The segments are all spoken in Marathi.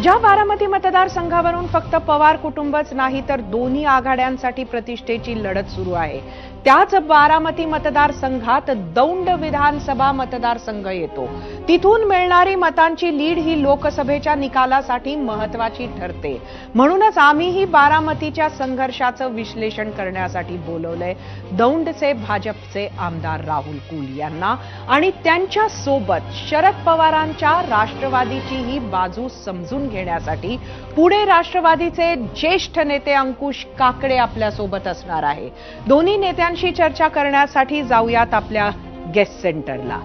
ज्या बारामती मतदारसंघावरून फक्त पवार कुटुंबच नाही तर दोन्ही आघाड्यांसाठी प्रतिष्ठेची लढत सुरू आहे. त्याच बारामती मतदारसंघात दौंड विधानसभा मतदारसंघ येतो. तिथून मिळणारी मतांची लीड ही लोकसभेच्या निकालासाठी महत्वाची ठरते. म्हणूनच आम्हीही बारामतीच्या संघर्षाचं विश्लेषण करण्यासाठी बोलवलंय. दौंडचे भाजपचे आमदार राहुल कुल यांना. आणि त्यांच्यासोबत शरद पवारांच्या राष्ट्रवादीची ही बाजू समजून घेण्यासाठी पुणे राष्ट्रवादीचे ज्येष्ठ नेते अंकुश काकडे आपल्यासोबत असणार आहे. दोन्ही नेत्यांशी चर्चा करण्यासाठी जाऊयात आपल्या गेस्ट सेंटरला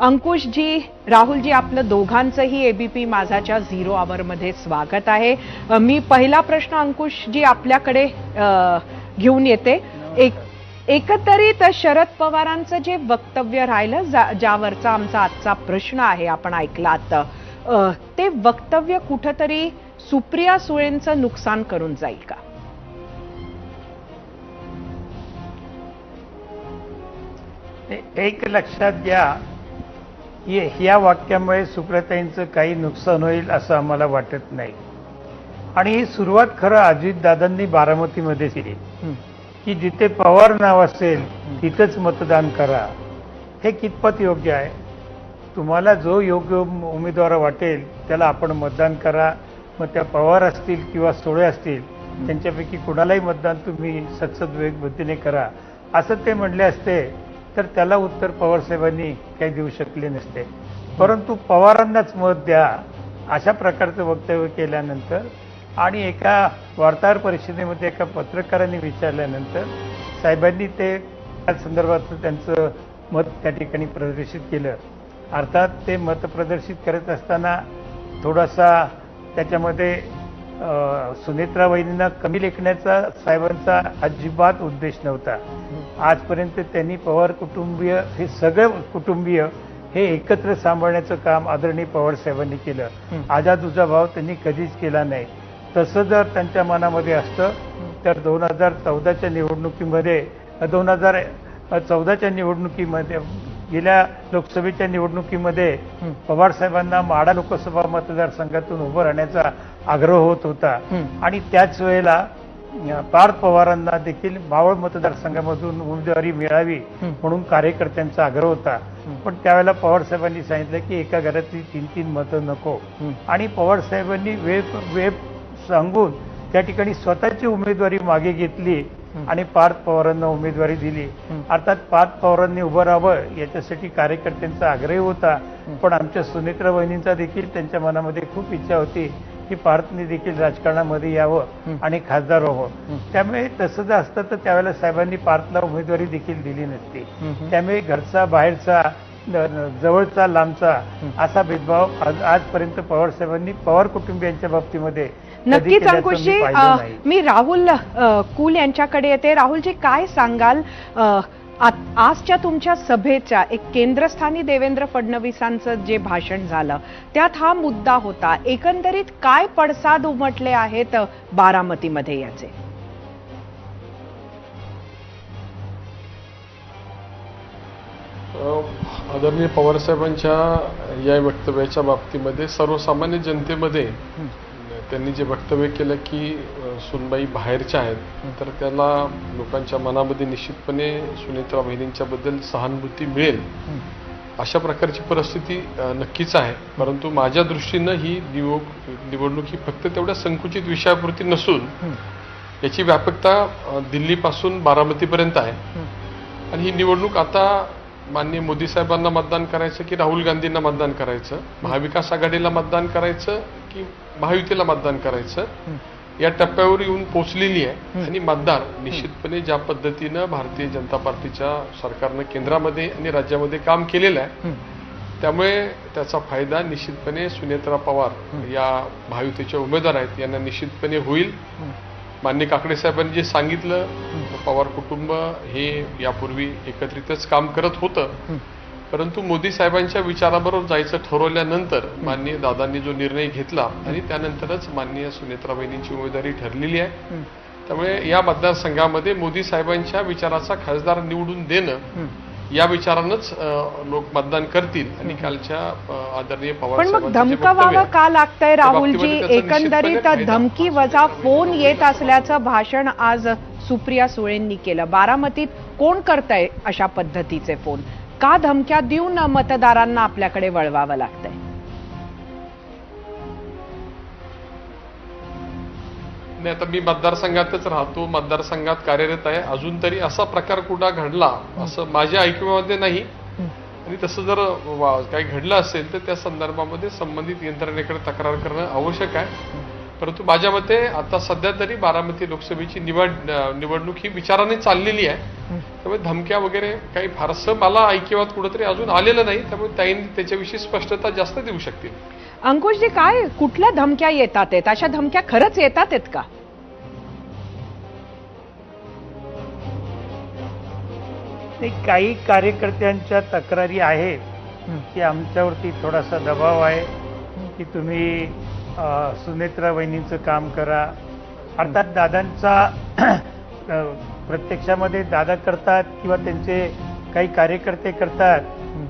अंकुशजी राहुलजी आपलं दोघांचंही एबीपी माझाच्या झिरो मध्ये स्वागत आहे. मी पहिला प्रश्न अंकुशजी आपल्याकडे घेऊन येते. एक एकंदरीत शरद पवारांचं जे वक्तव्य राहिलं जा- ज्यावरचा आमचा आजचा प्रश्न आहे आपण ऐकलात. आता ते वक्तव्य कुठंतरी सुप्रिया सुळेंचं नुकसान करून जाईल का? एक लक्षात घ्या की ह्या वाक्यामुळे सुप्रताईंचं काही नुकसान होईल असं आम्हाला वाटत नाही. आणि ही सुरुवात खरं अजितदादांनी बारामतीमध्ये केली. की जिथे पवार नाव असेल तिथंच मतदान करा. हे कितपत योग्य आहे? तुम्हाला जो योग्य उमेदवार वाटेल त्याला आपण मतदान करा. मग त्या पवार असतील किंवा सोळे असतील त्यांच्यापैकी कुणालाही मतदान तुम्ही सत्सद बुद्धीने करा. असं ते म्हणले असते तर त्याला उत्तर पवार साहेबांनी काही देऊ शकले नसते. परंतु पवारांनाच मत द्या अशा प्रकारचं वक्तव्य केल्यानंतर आणि एका वार्ताहर परिषदेमध्ये एका पत्रकारांनी विचारल्यानंतर साहेबांनी ते त्या संदर्भात त्यांचं मत त्या ठिकाणी प्रदर्शित केलं. अर्थात ते मत प्रदर्शित करत असताना थोडासा त्याच्यामध्ये सुनेत्रा वहिनींना कमी लेखण्याचा साहेबांचा अजिबात उद्देश नव्हता. आजपर्यंत त्यांनी पवार कुटुंबीय हे सगळं कुटुंबीय हे एकत्र सांभाळण्याचं काम आदरणीय पवार साहेबांनी केलं. आजा आजा भाव त्यांनी कधीच केला नाही. तसं जर त्यांच्या मनामध्ये असतं तर दोन हजार चौदाच्या निवडणुकीमध्ये दोन हजार चौदाच्या निवडणुकीमध्ये गेल्या लोकसभेच्या निवडणुकीमध्ये हं. पवार साहेबांना माडा लोकसभा मतदारसंघातून उभं राहण्याचा आग्रह होत होता. आणि त्याच वेळेला पार्थ पवारांना देखील मावळ मतदारसंघामधून उमेदवारी मिळावी. म्हणून कार्यकर्त्यांचा आग्रह होता. पण त्यावेळेला पवार साहेबांनी सांगितलं की एका घरातली तीन तीन मतं नको. आणि पवार साहेबांनी वेळ वेळ सांगून त्या ठिकाणी स्वतःची उमेदवारी मागे घेतली. आणि पार्थ पवारांना उमेदवारी दिली. अर्थात पार्थ पवारांनी उभं राहावं याच्यासाठी कार्यकर्त्यांचा आग्रह होता. पण आमच्या सुनेत्रा वहिनींचा देखील त्यांच्या मनामध्ये खूप इच्छा होती की पार्थने देखील राजकारणामध्ये यावं. आणि खासदार. व्हावं त्यामुळे तसं जर असतं तर त्यावेळेला साहेबांनी पार्थला उमेदवारी देखील दिली नसती. त्यामुळे घरचा बाहेरचा जवळचा लांबचा. असा भेदभाव आज आजपर्यंत पवार साहेबांनी पवार कुटुंबियांच्या बाबतीमध्ये नक्कीच अंकुशजी. मी राहुल कुल यांच्याकडे येते. राहुलजी काय सांगाल? आजच्या तुमच्या सभेच्या एक केंद्रस्थानी देवेंद्र फडणवीसांचं जे भाषण झालं त्यात हा मुद्दा होता. एकंदरीत काय पडसाद उमटले आहेत बारामतीमध्ये याचे? आदरणीय पवारसाहेबांच्या या वक्तव्याच्या बाबतीमध्ये सर्वसामान्य जनतेमध्ये त्यांनी जे वक्तव्य केलं की सुनबाई बाहेरच्या आहेत तर त्याला लोकांच्या मनामध्ये निश्चितपणे सुनेत्रा बहिणींच्याबद्दल सहानुभूती मिळेल. अशा प्रकारची परिस्थिती नक्कीच आहे. परंतु माझ्या दृष्टीनं ही निवड निवडणूक ही फक्त तेवढ्या संकुचित विषयापुरती नसून याची व्यापकता दिल्लीपासून बारामतीपर्यंत आहे. आणि ही निवडणूक आता माननीय मोदी साहेबांना मतदान करायचं की राहुल गांधींना मतदान करायचं? महाविकास आघाडीला मतदान करायचं? की महायुतीला मतदान करायचं. या टप्प्यावर येऊन पोचलेली आहे. आणि मतदार निश्चितपणे ज्या पद्धतीनं भारतीय जनता पार्टीच्या सरकारनं केंद्रामध्ये आणि राज्यामध्ये काम केलेलं आहे त्यामुळे त्याचा फायदा निश्चितपणे सुनेत्रा पवार या महायुतीच्या उमेदवार आहेत. यांना निश्चितपणे होईल. मान्य काकडे साहेबांनी जे सांगितलं पवार कुटुंब हे यापूर्वी एकत्रितच काम करत होतं. परंतु मोदी साहेबांच्या विचाराबरोबर जायचं ठरवल्यानंतर माननीय दादांनी जो निर्णय घेतला आणि त्यानंतरच माननीय सुनेत्रा बहिणींची उमेदवारी ठरलेली आहे. त्यामुळे या मतदारसंघामध्ये मोदी साहेबांच्या विचाराचा खासदार निवडून देणं या विचारानंच लोक मतदान करतील आणि कालच्या आदरणीय पवार पण मग धमकावावं का लागतंय त्या राहुलजी? एकंदरीत धमकी वजा फोन येत असल्याचं भाषण आज सुप्रिया सुळेंनी केलं. बारामतीत कोण करतंय अशा पद्धतीचे फोन? का धमक्या देऊन मतदारांना आपल्याकडे वळवावं लागतंय? नाही आता मी मतदारसंघातच राहतो मतदारसंघात कार्यरत आहे. अजून तरी असा प्रकार कुठला घडला असं माझ्या ऐकण्यामध्ये नाही. आणि तसं जर काही घडलं असेल तर त्या संदर्भामध्ये संबंधित यंत्रणेकडे तक्रार करणं आवश्यक आहे. परंतु माझ्या मते आता सध्या तरी बारामती लोकसभेची निवड निवडणूक ही विचाराने चाललेली आहे. त्यामुळे धमक्या वगैरे काही फारसं मला ऐकिवात कुठंतरी अजून आलेलं नाही. त्यामुळे ताईंनी त्याच्याविषयी स्पष्टता जास्त देऊ शकतील. अंकुशजी काय कुठल्या धमक्या येतात आहेत? अशा धमक्या खरंच येतात आहेत का? काही कार्यकर्त्यांच्या तक्रारी आहेत. की आमच्यावरती थोडासा दबाव आहे. की तुम्ही सुनेत्रा वहिनींचं काम करा. अर्थात दादांचा प्रत्यक्षामध्ये दादा करतात किंवा त्यांचे काही कार्यकर्ते करतात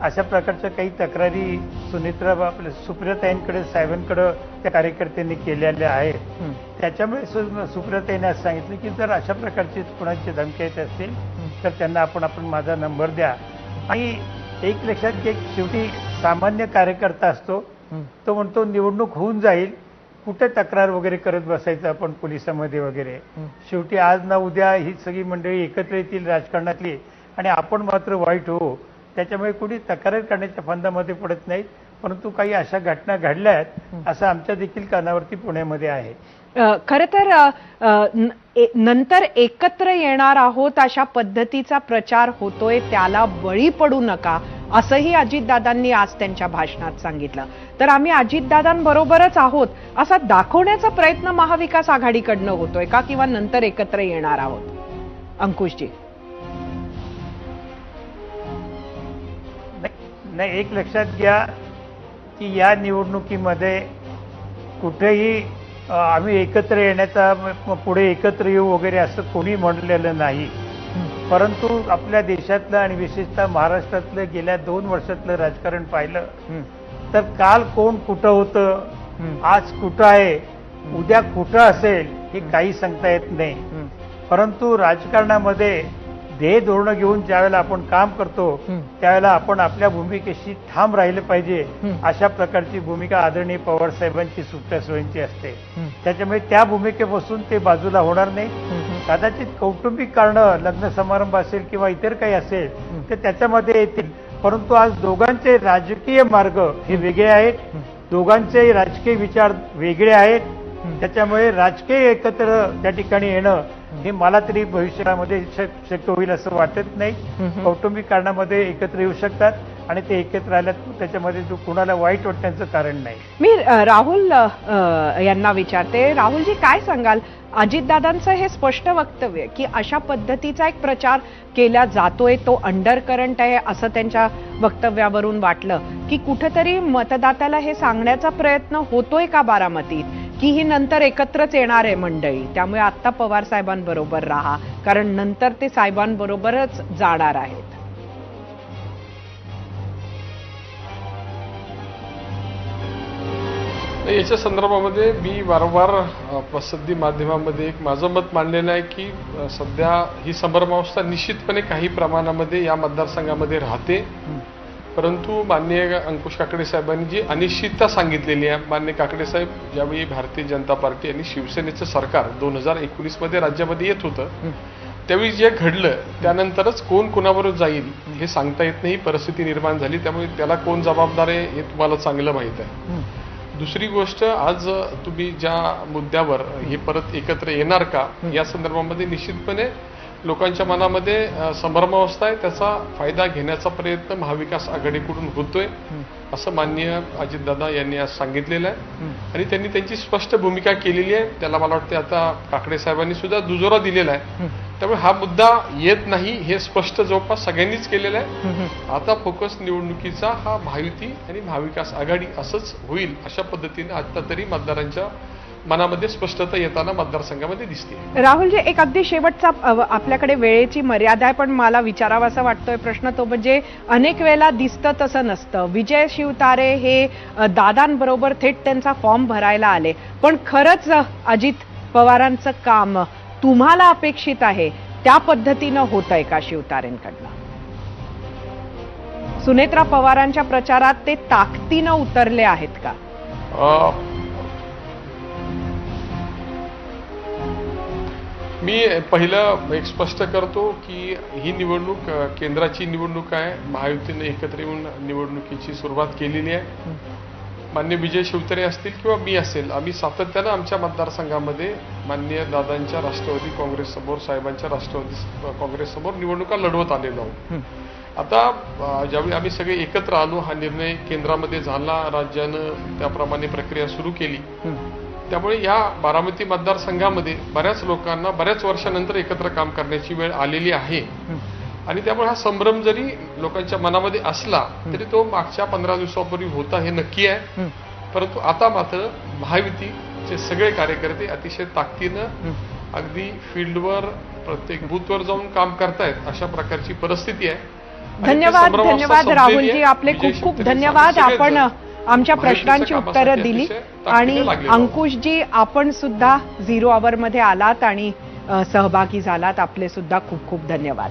अशा प्रकारच्या काही तक्रारी सुनेत्रा आपल्या सुप्रियाताईंकडे साहेबांकडे त्या कार्यकर्त्यांनी केलेल्या आहेत. त्याच्यामुळे सुप्रियाताईंनी असं सांगितलं की जर अशा प्रकारची कुणाची धमकी येत असतील तर त्यांना आपण आपण माझा नंबर द्या. आणि एक लक्षात घे शेवटी सामान्य कार्यकर्ता असतो. तो म्हणतो निवडणूक होऊन जाईल. कुठे तक्रार वगैरे करत बसायचं आपण पोलिसामध्ये वगैरे? शेवटी आज ना उद्या ही सगळी मंडळी एकत्र येतील राजकारणातली आणि आपण मात्र वाईट हो. त्याच्यामुळे कुणी तक्रार करण्याच्या फंदामध्ये पडत नाहीत. परंतु काही अशा घटना घडल्या आहेत असं आमच्या देखील कानावरती पुण्यामध्ये आहे. खर तर नंतर एकत्र येणार आहोत अशा पद्धतीचा प्रचार होतोय त्याला बळी पडू नका. असंही अजितदादांनी आज त्यांच्या भाषणात सांगितलं. तर आम्ही अजितदादांबरोबरच आहोत असा दाखवण्याचा प्रयत्न महाविकास आघाडीकडनं होतोय का किंवा नंतर एकत्र येणार आहोत? अंकुशजी. नाही नाही, एक लक्षात घ्या की या निवडणुकीमध्ये कुठेही आम्ही एकत्र येण्याचा पुढे एकत्र येऊ वगैरे असं कोणी म्हणलेलं नाही. परंतु आपल्या देशातलं आणि विशेषतः महाराष्ट्रातलं गेल्या दोन वर्षातलं राजकारण पाहिलं तर काल कोण कुठं होतं आज कुठं आहे उद्या कुठं असेल हे काही सांगता येत नाही. परंतु राजकारणामध्ये ध्येय धोरणं घेऊन ज्यावेळेला आपण काम करतो त्यावेळेला आपण आपल्या भूमिकेशी ठाम राहिलं पाहिजे. अशा प्रकारची भूमिका आदरणीय पवार साहेबांची सुप्रिया सोयींची असते. त्याच्यामुळे त्या भूमिकेपासून ते बाजूला होणार नाही. कदाचित कौटुंबिक कारणं लग्न समारंभ असेल किंवा इतर काही असेल तर त्याच्यामध्ये येतील. परंतु आज दोघांचे राजकीय मार्ग हे वेगळे आहेत. दोघांचे राजकीय विचार वेगळे आहेत. त्याच्यामुळे राजकीय एकत्र त्या ठिकाणी येणं हे मला तरी भविष्यामध्ये शक- शक्य होईल असं वाटत नाही. कौटुंबिक कारणामध्ये एकत्र येऊ शकतात आणि ते एकत्र आल्यात त्याच्यामध्ये जो कुणाला वाईट वाटण्याचं कारण नाही. मी राहुल यांना विचारते. राहुलजी काय सांगाल? अजितदादांचं हे स्पष्ट वक्तव्य की अशा पद्धतीचा एक प्रचार केला जातोय तो अंडर करंट आहे असं त्यांच्या वक्तव्यावरून वाटलं की कुठेतरी मतदात्याला हे सांगण्याचा प्रयत्न होतोय का बारामतीत? की ही नंतर एकत्रच येणार आहे मंडळी. त्यामुळे आता पवार साहेबांबरोबर राहा. कारण नंतर ते साहेबांबरोबरच जाणार आहेत. याच्या संदर्भामध्ये मी वारंवार प्रसिद्धी माध्यमामध्ये एक माझं मत मांडलेलं आहे की सध्या ही संभ्रमावस्था निश्चितपणे काही प्रमाणामध्ये या मतदारसंघामध्ये राहते. परंतु माननीय अंकुश काकडे साहेबांनी जी अनिश्चितता सांगितलेली आहे माननीय काकडे साहेब ज्यावेळी भारतीय जनता पार्टी आणि शिवसेनेचं सरकार दोन हजार एकोणीसमध्ये राज्यामध्ये येत होतं त्यावेळी जे घडलं त्यानंतरच कोण कोणाबरोबर जाईल हे सांगता येत नाही ही परिस्थिती निर्माण झाली त्यामुळे त्याला कोण जबाबदार आहे हे तुम्हाला चांगलं माहीत आहे. दुसरी गोष्ट आज तुम्ही ज्या मुद्द्यावर हे परत एकत्र येणार का या संदर्भामध्ये निश्चितपणे लोकांच्या मनामध्ये संभ्रमावस्था आहे. त्याचा फायदा घेण्याचा प्रयत्न महाविकास आघाडीकडून होतोय असं माननीय अजितदादा यांनी आज सांगितलेलं आहे. आणि त्यांनी त्यांची स्पष्ट भूमिका केलेली आहे. त्याला मला वाटते आता काकडे साहेबांनी सुद्धा दुजोरा दिलेला आहे. त्यामुळे हा मुद्दा येत नाही हे स्पष्ट जवळपास सगळ्यांनीच केलेलं आहे. आता फोकस निवडणुकीचा हा महायुती आणि महाविकास आघाडी असंच होईल अशा पद्धतीने आता तरी मतदारांच्या मनामध्ये स्पष्टता येताना मतदारसंघामध्ये दिसते. राहुलजी एक अगदी शेवटचा आपल्याकडे वेळेची मर्यादा आहे पण मला विचारावासा वाटतोय प्रश्न तो म्हणजे अनेक वेळेला दिसतं तसं नसतं. विजय शिवतारे हे दादांबरोबर थेट त्यांचा फॉर्म भरायला आले. पण खरंच अजित पवारांचं काम तुम्हाला अपेक्षित आहे त्या पद्धतीनं होत आहे का शिवतारेंकडनं? सुनेत्रा पवारांच्या प्रचारात ते ताकदीनं उतरले आहेत का? मी पहिलं एक स्पष्ट करतो की ही निवडणूक केंद्राची निवडणूक आहे. महायुतीने एकत्र येऊन निवडणुकीची सुरुवात केलेली आहे. मान्य विजय शिवतरे असतील किंवा मी असेल आम्ही सातत्यानं आमच्या मतदारसंघामध्ये मान्य दादांच्या राष्ट्रवादी काँग्रेससमोर साहेबांच्या राष्ट्रवादी काँग्रेससमोर निवडणुका लढवत आलेलो आहोत. आता ज्यावेळी आम्ही सगळे एकत्र आलो हा निर्णय केंद्रामध्ये झाला राज्यानं त्याप्रमाणे प्रक्रिया सुरू केली. त्यामुळे या बारामती मतदारसंघामध्ये बऱ्याच लोकांना बऱ्याच वर्षानंतर एकत्र काम करण्याची वेळ आलेली आहे. आणि त्यामुळे हा संभ्रम जरी लोकांच्या मनामध्ये असला तरी तो मागच्या पंधरा दिवसापूर्वी होता हे नक्की आहे. परंतु आता मात्र महायुतीचे सगळे कार्यकर्ते अतिशय ताकदीनं अगदी फील्डवर प्रत्येक बूथवर जाऊन काम करतायत अशा प्रकारची परिस्थिती आहे. धन्यवाद धन्यवाद राहुलजी. आपले खूप खूप धन्यवाद. आपण आमच्या प्रश्नांची उत्तरं दिली. आणि. अंकुशजी आपण सुद्धा झिरो आवर मध्ये आलात आणि सहभागी झालात. आपले सुद्धा खूप खूप धन्यवाद.